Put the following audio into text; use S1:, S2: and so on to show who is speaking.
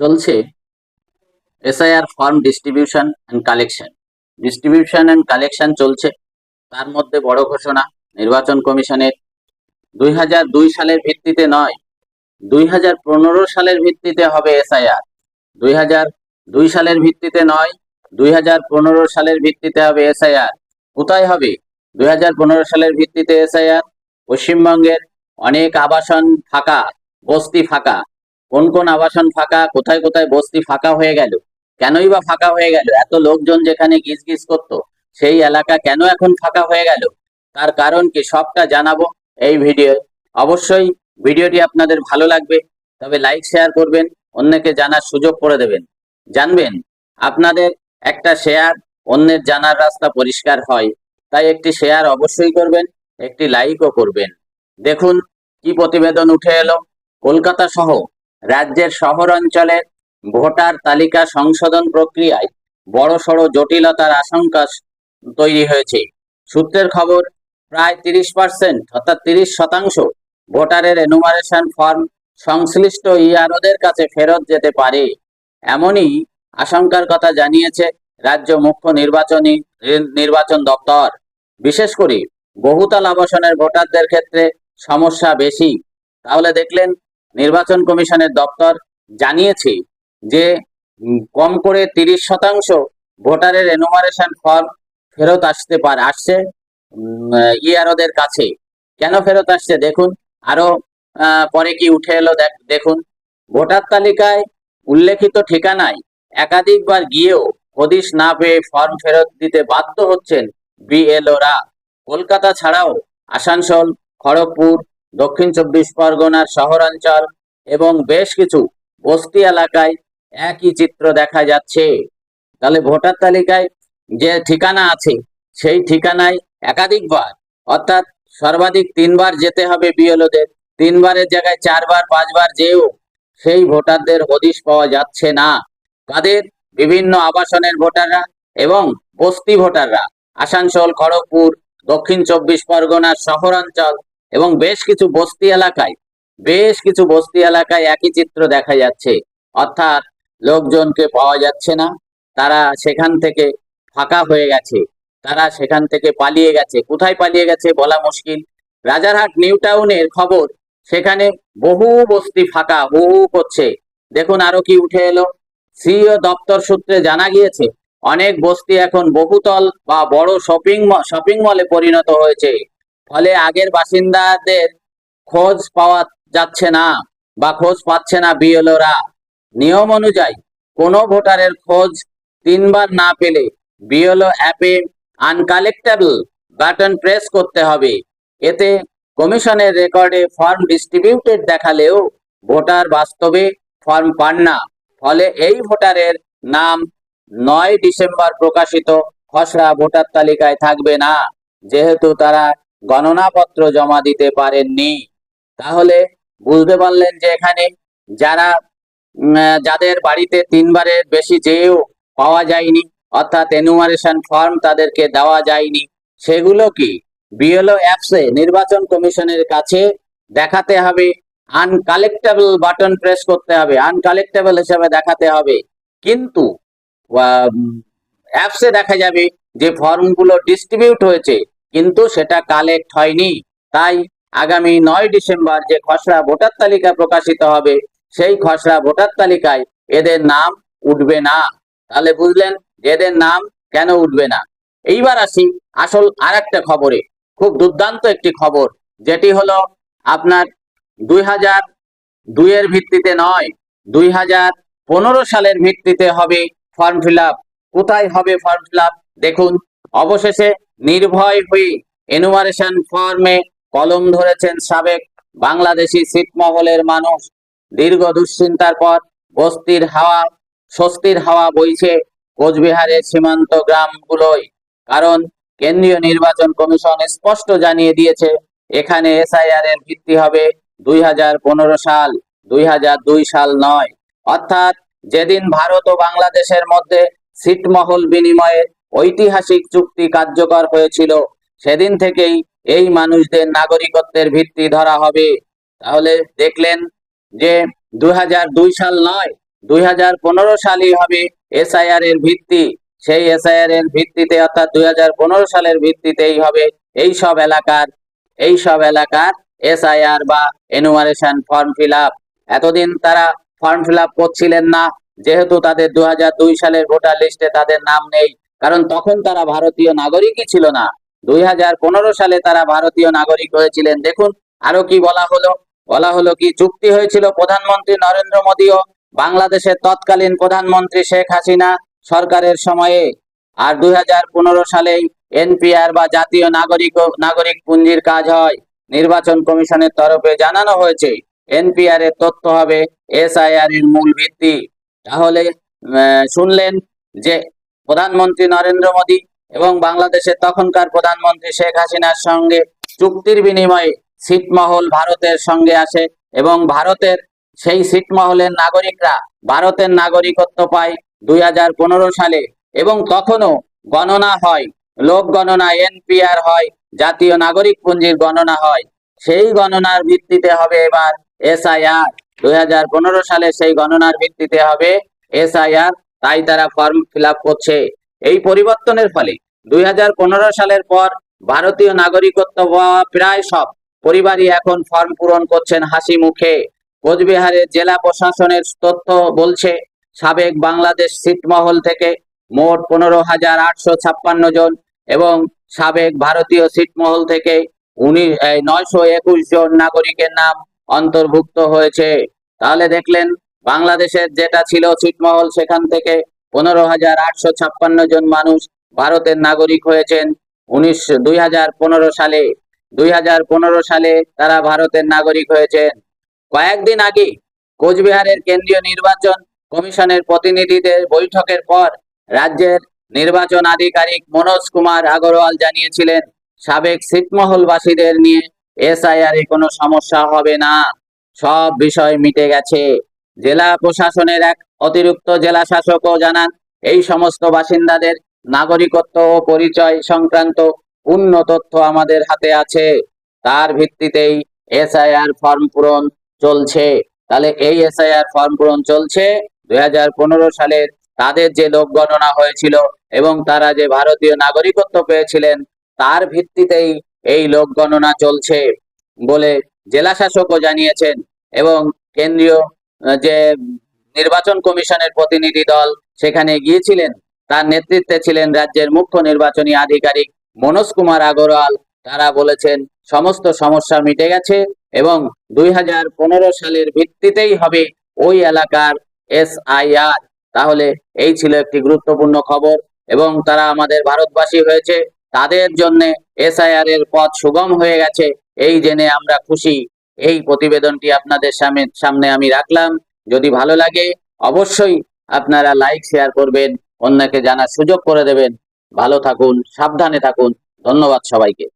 S1: চলছে SIR form distribution and collection distribution and collection চলছে। তার মধ্যে বড় ঘোষণা, নির্বাচন কমিশনের। দুই হাজার দুই সালের ভিত্তিতে নয়, দুই সালের ভিত্তিতে হবে এসআইআর দুই হাজার দুই সালের ভিত্তিতে নয়, দুই সালের ভিত্তিতে হবে এসআইআর কোথায় হবে? দুই হাজার পনেরো সালের ভিত্তিতে এসআইআর পশ্চিমবঙ্গের অনেক আবাসন ফাঁকা, বস্তি ফাঁকা। কোন কোন আবাসন ফাঁকা, কোথায় কোথায় বস্তি ফাঁকা হয়ে গেল? কেনই বা ফাঁকা হয়ে গেল? এত লোকজন যেখানে গিজ গিজ করতো, সেই এলাকা কেন এখন ফাঁকা হয়ে গেল? তার কারণ কি সবটা জানাব এই ভিডিও অবশ্যই ভিডিওটি আপনাদের ভালো লাগবে, তবে লাইক, শেয়ার করবেন, অন্যকে জানার সুযোগ করে দেবেন। জানবেন, আপনাদের একটা শেয়ার অন্যের জানার রাস্তা পরিষ্কার হয়, তাই একটি শেয়ার অবশ্যই করবেন, একটি লাইকও করবেন। দেখুন কি প্রতিবেদন উঠে এলো। কলকাতা সহ রাজ্যের শহর অঞ্চলের ভোটার তালিকা সংশোধন প্রক্রিয়ায় বড়সড় জটিলতার আশঙ্কা তৈরি হয়েছে। সূত্রের খবর, প্রায় তিরিশ পার্সেন্ট অর্থাৎ তিরিশ শতাংশ ভোটারের এনুমারেশন ফর্ম সংশ্লিষ্ট ইআরওদের কাছে ফেরত যেতে পারে। এমনই আশঙ্কার কথা জানিয়েছে রাজ্য মুখ্য নির্বাচনী নির্বাচন দপ্তর। বিশেষ করে বহুতল আবাসনের ভোটারদের ক্ষেত্রে সমস্যা বেশি। তাহলে দেখলেন নির্বাচন কমিশনের দপ্তর জানিয়েছে যে কম করে তিরিশ শতাংশ ভোটারের এনুমারেশন ফর্ম ফেরত আসতে পারে, আসছে ইআরওদের কাছে। কেন ফেরত আসছে দেখুন, আরও পরে কি উঠে এলো দেখ- দেখুন। ভোটার তালিকায় উল্লেখিত ঠিকানায় একাধিকবার গিয়েও হদিশ না পেয়ে ফর্ম ফেরত দিতে বাধ্য হচ্ছেন বিএলওরা। কলকাতা ছাড়াও আসানসোল, খড়গপুর দক্ষিণ চব্বিশ পরগনার শহরাঞ্চল এবং বেশ কিছু বস্তি এলাকায় একই চিত্র দেখা যাচ্ছে। তাহলে ভোটার তালিকায় যে ঠিকানা আছে, সেই ঠিকানায় একাধিকবার, অর্থাৎ সর্বাধিক তিনবার যেতে হবে বিএলওদের, তিনবারের জায়গায় চারবার, পাঁচবার যেও সেই ভোটারদের হদিশ পাওয়া যাচ্ছে না। তাদের বিভিন্ন আবাসনের ভোটাররা এবং বস্তি ভোটাররা, আসানসোল, খড়গপুর, দক্ষিণ চব্বিশ পরগনার শহরাঞ্চল এবং বেশ কিছু বস্তি এলাকায়, বেশ কিছু বস্তি এলাকায় একই চিত্র দেখা যাচ্ছে। অর্থাৎ লোকজনকে পাওয়া যাচ্ছে না। তারা সেখান থেকে ফাঁকা হয়ে গেছে। তারা সেখান থেকে পালিয়ে গেছে। কোথায় পালিয়ে গেছে বলা মুশকিল। রাজারহাট, নিউ টাউনের খবর, সেখানে বহু বস্তি ফাঁকা, হু হু করছে। দেখুন আরও কি উঠে এলো। সিইও দপ্তর সূত্রে জানা গিয়েছে, অনেক বস্তি এখন বহুতল বা বড় শপিং শপিং মলে পরিণত হয়েছে। ফলে আগের বাসিন্দাদের খোঁজ পাওয়া যাচ্ছে না বা খোঁজ পাচ্ছে না বিএলওরা। নিয়ম অনুযায়ী কোনো ভোটারের খোঁজ তিনবার না পেলে বিএলও অ্যাপে আনকালেক্টেবল বাটন প্রেস করতে হবে। এতে কমিশনের রেকর্ডে ফর্ম ডিস্ট্রিবিউটেড দেখালেও ভোটার বাস্তবে ফর্ম পান না। ফলে এই ভোটারের নাম নয় ডিসেম্বর প্রকাশিত, খসড়া ভোটার তালিকায় থাকবে না। যেহেতু তারা গণনাপত্র জমা দিতে পারেননি। তাহলে বুঝতে পারলেন যে এখানে যারা যাদের বাড়িতে তিনবারের বেশি যেও পাওয়া যায়নি, অর্থাৎ এনুমারেশন ফর্ম তাদেরকে দেওয়া যায়নি, সেগুলো কি? বিএলও অ্যাপসে নির্বাচন কমিশনের কাছে দেখাতে হবে আনকালেক্টেবল বাটন প্রেস করতে হবে আনকালেক্টেবল হিসাবে দেখাতে হবে। কিন্তু অ্যাপসে দেখা যাবে যে ফর্মগুলো ডিস্ট্রিবিউট হয়েছে কিন্তু সেটা কালেক্ট হয়নি। তাই আগামী নয় ডিসেম্বর যে খসড়া ভোটার তালিকা প্রকাশিত হবে, সেই খসড়া ভোটার তালিকায় এদের নাম উঠবে না। তাহলে বুঝলেন এদের নাম কেন উঠবে না। এইবার আসি আসল আর একটা খবরে। খুব দুর্দান্ত একটি খবর, যেটি হলো আপনার দুই হাজার দুইয়ের ভিত্তিতে নয়, দুই হাজার পনেরো সালের ভিত্তিতে হবে ফর্ম ফিল কোথায় হবে ফর্ম ফিল দেখুন। অবশেষে নির্ভয় হয়ে এনুমারেশন ফর্মে কলম ধরেছেন সাবেক বাংলাদেশি ছিটমহলের মানুষ। দীর্ঘ দুশ্চিন্তার পর বস্তির হাওয়া, স্বস্তির হাওয়া বইছে কোচবিহারের সীমান্ত গ্রামগুলোয়। কারণ কেন্দ্রীয় নির্বাচন কমিশন স্পষ্ট জানিয়ে দিয়েছে, এখানে এসআইআর এর ভিত্তি হবে দুই হাজার পনেরো সাল, দুই হাজার দুই সাল নয়। অর্থাৎ যেদিন ভারত ও বাংলাদেশের মধ্যে ছিটমহল বিনিময়ের ঐতিহাসিক চুক্তি কার্যকর হয়েছিল। সেদিন থেকেই এই মানুষদের নাগরিকত্বের ভিত্তি ধরা হবে। তাহলে দেখলেন যে দু হাজার দুই সাল নয়, দুই হাজার পনেরো সালই হবে এসআইআর এর ভিত্তি। সেই এসআইআর এর ভিত্তিতে অর্থাৎ দুই হাজার পনেরো সালের ভিত্তিতেই হবে এই সব এলাকার, এই সব এলাকার এসআইআর বা এনুমারেশন ফর্ম ফিল এতদিন তারা ফর্ম ফিল করছিলেন না, যেহেতু তাদের দু সালের ভোটার লিস্টে তাদের নাম নেই। কারণ তখন তারা ভারতীয় নাগরিকই ছিল না। দুই হাজার পনেরো সালে তারা ভারতীয় নাগরিক হয়েছিলেন। দেখুন, আরও কি বলা হলো? বলা হলো কি, চুক্তি হয়েছিল প্রধানমন্ত্রী নরেন্দ্র মোদী ও বাংলাদেশের তৎকালীন প্রধানমন্ত্রী শেখ হাসিনা সরকারের সময়ে। আর দুই হাজার পনেরো সালেই এনপিআর বা জাতীয় নাগরিক নাগরিক পুঞ্জির কাজ হয়। নির্বাচন কমিশনের তরফে জানানো হয়েছে, এনপিআর এর তথ্য হবে এসআইআর এর মূল ভিত্তি। তাহলে শুনলেন যে প্রধানমন্ত্রী নরেন্দ্র মোদী এবং বাংলাদেশের তখনকার প্রধানমন্ত্রী শেখ হাসিনার সঙ্গে চুক্তির বিনিময়ে ছিটমহল ভারতের সঙ্গে আসে এবং ভারতের সেই ছিটমহলের নাগরিকরা ভারতের নাগরিকত্ব পায় দুই হাজার পনেরো সালে এবং তখনও গণনা হয়, লোক গণনা, এনপিআর হয়, জাতীয় নাগরিক পুঞ্জির গণনা হয়। সেই গণনার ভিত্তিতে হবে এবার এসআইআর। দুই হাজার পনেরো সালে সেই গণনার ভিত্তিতে হবে এসআইআর। তাই তারা ফর্ম ফিল করছে। এই পরিবর্তনের ফলে দুই হাজার পনেরো সালের পর ভারতীয় নাগরিকত্ব প্রায় সব পরিবারই এখন ফর্ম পূরণ করছেন হাসি মুখে। কোচবিহারের জেলা প্রশাসনের তথ্য বলছে, সাবেক বাংলাদেশ ছিটমহল থেকে মোট পনেরো হাজার আটশো ছাপ্পান্ন জন এবং সাবেক ভারতীয় ছিটমহল থেকে উনিশ নয়শো একুশ জন নাগরিকের নাম অন্তর্ভুক্ত হয়েছে। তাহলে দেখলেন বাংলাদেশের যেটা ছিল ছিটমহল, সেখান থেকে পনেরো হাজার আটশো ছাপ্পান্ন জন মানুষ ভারতের নাগরিক হয়েছেন। উনিশ, দুই হাজার পনেরো সালে, দুই হাজার পনেরো সালে তারা ভারতের নাগরিক হয়েছেন। কয়েকদিন আগে কোচবিহারের কেন্দ্রীয় নির্বাচন কমিশনের প্রতিনিধিদের বৈঠকের পর রাজ্যের নির্বাচন আধিকারিক মনোজ কুমার আগরওয়াল জানিয়েছিলেন, সাবেক ছিটমহলবাসীদের নিয়ে এসআইআর এ কোনো সমস্যা হবে না। সব বিষয় মিটে গেছে। জেলা প্রশাসনের এক অতিরিক্ত জেলা শাসকও জানান, এই সমস্ত বাসিন্দাদের নাগরিকত্ব ও পরিচয় সংক্রান্ত পূর্ণ তথ্য আমাদের হাতে আছে। তার ভিত্তিতেই এসআইআর ফর্ম পূরণ চলছে। তাহলে এই এসআইআর ফর্ম পূরণ চলছে। দুই সালের তাদের যে লোক গণনা হয়েছিল এবং তারা যে ভারতীয় নাগরিকত্ব পেয়েছিলেন, তার ভিত্তিতেই এই লোক গণনা চলছে বলে জেলা শাসকও জানিয়েছেন এবং কেন্দ্রীয় যে নির্বাচন কমিশনের প্রতিনিধি দল সেখানে গিয়েছিলেন, তার নেতৃত্বে ছিলেন রাজ্যের মুখ্য নির্বাচনী আধিকারিক মনোজ কুমার আগরওয়াল। তারা বলেছেন, সমস্ত সমস্যা মিটে গেছে এবং দুই হাজার পনেরো সালের ভিত্তিতেই হবে ওই এলাকার এসআইআর। তাহলে এই ছিল একটি গুরুত্বপূর্ণ খবর এবং তারা আমাদের ভারতবাসী হয়েছে, তাদের জন্য এসআইআর এর পথ সুগম হয়ে গেছে, এই জেনে আমরা খুশি। এই প্রতিবেদনটি আপনাদের সামনে সামনে আমি রাখলাম। যদি ভালো লাগে, অবশ্যই আপনারা লাইক, শেয়ার করবেন, অন্যকে জানার সুযোগ করে দেবেন। ভালো থাকুন, সাবধানে থাকুন। ধন্যবাদ সবাইকে।